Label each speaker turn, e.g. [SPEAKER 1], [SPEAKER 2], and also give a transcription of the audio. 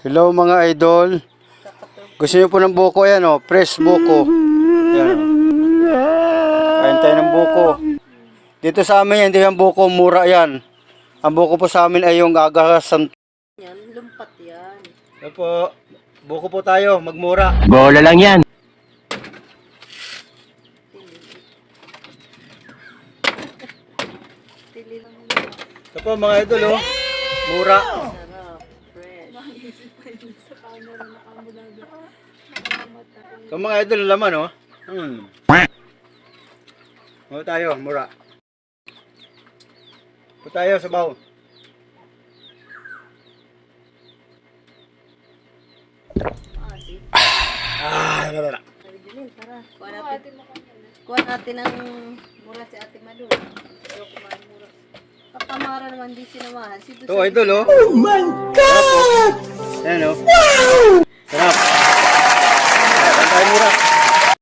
[SPEAKER 1] Hello mga idol. Gusto niyo po ng buko yan oh, fresh buko. Yan oh. Kain tayo ng buko. Dito sa amin yan, hindi yan buko, mura yan. Ang buko po sa amin ay yung gagasam.
[SPEAKER 2] yan, lumpat yan.
[SPEAKER 1] Ito po, buko po tayo, magmura.
[SPEAKER 3] Bola yan.
[SPEAKER 2] Lang yan.
[SPEAKER 1] Ito po mga idol oh, mura. Ito mga idol, laman oh. Hmm. Ano tayo, mura. Ito tayo sa baw.
[SPEAKER 2] Ah,
[SPEAKER 1] wala na.
[SPEAKER 2] Kuha natin. Kuha natin ang mura si Ate Madu. Ayaw kumain mura. Kakamara naman di sinamahan. Si
[SPEAKER 1] Ito idol oh. Oh my God! Ayan o. Wow! Sarap. Sarap. Sarap.